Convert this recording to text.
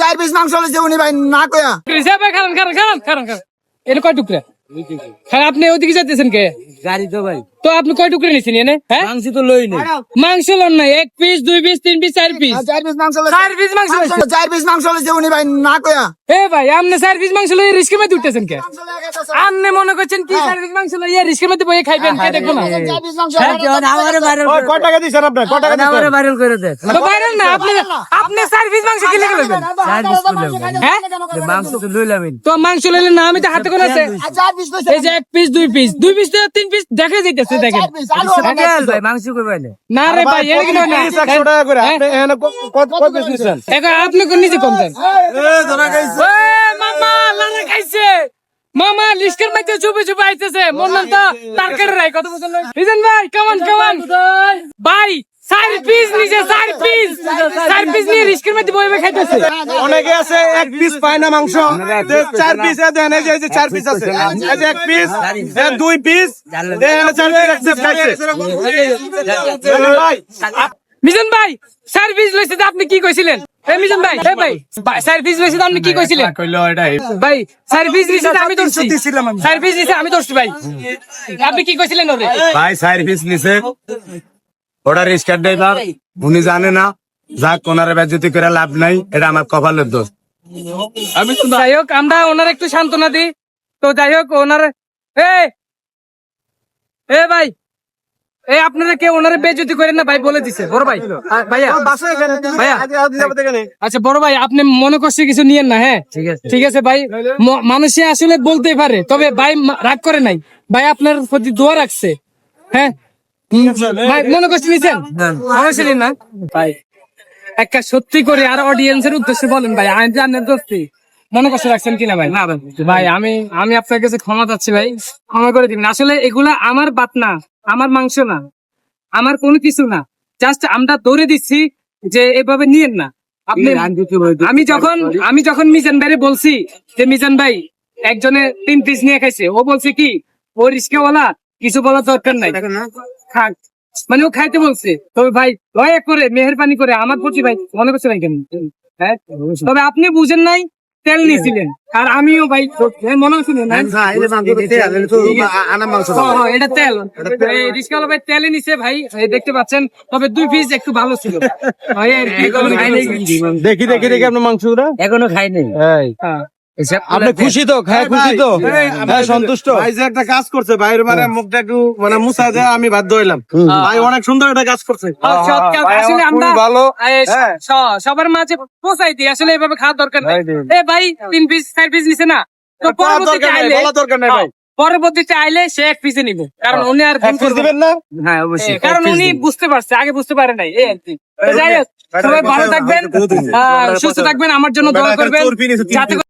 চার পিস মাংস হলে উনি ভাই না কয়া। হিসাবে খারান খারান খারান খান খারান। এটা কয় টুকরা? আপনি ওদিকে যাইতেছেন কে? গাড়ি তো ভাই। তো আপনি কয় টুকরা নিছেন এনে হ্যাঁ মাংস তো লই নেই মাংস লন না এক পিস দুই পিস তিন পিস চার পিস চার পিস মাংস হলে চার পিস মাংস লইছে। চার পিস মাংস উনি ভাই না কয়া এ ভাই আপনি চার পিস মাংস লইয়ে রিস্কের মধ্যে উঠতেছেন কে আপনি মনে করছেন কি চার পিস মাংস লইয়ে রিস্কের মধ্যে বইয়ে খাইবেন কে দেখব না চার পিস মাংস আমারে ভাইরাল কয় টাকা দিচ্ছেন আপনার কয় টাকা আমারে ভাইরাল করে দে তো বাইরে না আপনি আপনি চার পিস মাংস কিনে লইবেন হ্যাঁ মাংস তো লইলাম তো মাংস লইলে না আমি তো হাতে করে আছে চার পিস এই যে এক পিস দুই পিস দুই পিস তো তিন পিস দেখা যাইতেছে দেখেন। ভাই মাংস কই না রে ভাই এর না। টাকা করে আপনি এখানে কত কত পিস নিচ্ছেন এখন আপনি কোন নিজে কম দেন? এ, মামা খাইছে। মামা লিস্কের মধ্যে চুপে চুপে আইতেছে। মন নাম তো তারকারে রাই কত বিজন ভাই কামান কামান ভাই নিয়ে লিস্কের খাইতেছে। অনেকে আছে এক পিস পায় না মাংস চার পিস দেন এই যে চার পিস আছে। এই যে এক পিস দুই পিস চার পিস ভাই মিজন ভাই চার পিস লইছে আপনি কি কইছিলেন? মিজন ভাই এ লইছে আপনি কি কইছিলেন? ভাই সার্ভিস দিছে আমি ধরছি। সার্ভিস দিছে আমি ধরছি ভাই। আপনি কি কইছিলেন ওরে? ভাই সার্ভিস নিছে। ওটা রিস্কার ড্রাইভার উনি জানে না। যাক ওনারে বেজ্জতি করে লাভ নাই এটা আমার কপালের দোষ। আমি তো যাই হোক আমরা ওনার একটু সান্ত্বনা দিই। তো যাই হোক ওনার এ! এ ভাই! এ আপনারা কে ওনারে বেজতি করেন না ভাই বলে দিছে। বড় ভাই ভাইয়া। ভাইয়া। আচ্ছা বড় ভাই আপনি মনে করছে কিছু নিয়েন না হ্যাঁ? ঠিক আছে। ঠিক আছে ভাই। মানুষে আসলে বলতেই পারে তবে ভাই মা- রাগ করে নাই। ভাই আপনার প্রতি দোয়া রাখছে হ্যাঁ? ভাই মনে করছে নিছেন? না। ভাই একটা সত্যি করে আর অডিয়েন্সের উদ্দেশ্যে বলেন ভাই আমি জানেন দোস্তি। মনে কষ্ট রাখছেন কিনা ভাই? না ভাই আমি আমি আপনার কাছে ক্ষমা চাচ্ছি ভাই ক্ষমা করে দিন আসলে এগুলা আমার বাত না আমার মাংস না আমার কোনো কিছু না। জাস্ট আমরা দৌড়ে দিচ্ছি যে এভাবে নিয়েন না। আপনি আমি যখন আমি যখন মিজান ভাইরে বলছি যে মিজান ভাই একজনে তিন পিস নিয়ে খাইছে ও বলছে কি ও রিস্কাওয়ালা কিছু বলার দরকার নাই। খাক মানে ও খাইতে বলছে। তবে ভাই দয়া করে মেহরবানি করে আমার প্রতি ভাই মনে করছে ভাই কেন? হ্যাঁ? তবে আপনি বুঝেন নাই তেল নিয়েছিলেন। আর আমিও ভাই হ্যাঁ, মনে হচ্ছে না হ্যাঁ, এটা তেল এই ভাই তেলে নিছে ভাই দেখতে পাচ্ছেন। তবে দুই পিস একটু ভালো ছিল। দেখি দেখি দেখি আপনার মাংসটা এখনও খাই নাই হ্যাঁ। আপনি খুশি তো? খায় খুশি তো? হ্যাঁ সন্তুষ্ট। ভাই যে একটা কাজ করছে ভাইয়ের মানে মুখটা একটু মানে মুছা দেয় আমি বাধ্য হইলাম। ভাই অনেক সুন্দর একটা কাজ করছে। আসলে আমরা ভালো। হ্যাঁ। সবার মাঝে পৌঁছাই দিই। আসলে এভাবে খাওয়ার দরকার নেই। এ ভাই তিন পিস চার পিস নিছে না? তো পরবর্তীতে আইলে দরকার নাই ভাই। পরবর্তীতে আইলে সে এক পিসে নিবে। কারণ উনি আর ভুল না। হ্যাঁ অবশ্যই কারণ উনি বুঝতে পারছে আগে বুঝতে পারে নাই। এই যাই হোক সবাই ভালো থাকবেন। সুস্থ থাকবেন আমার জন্য দোয়া করবেন। যাতে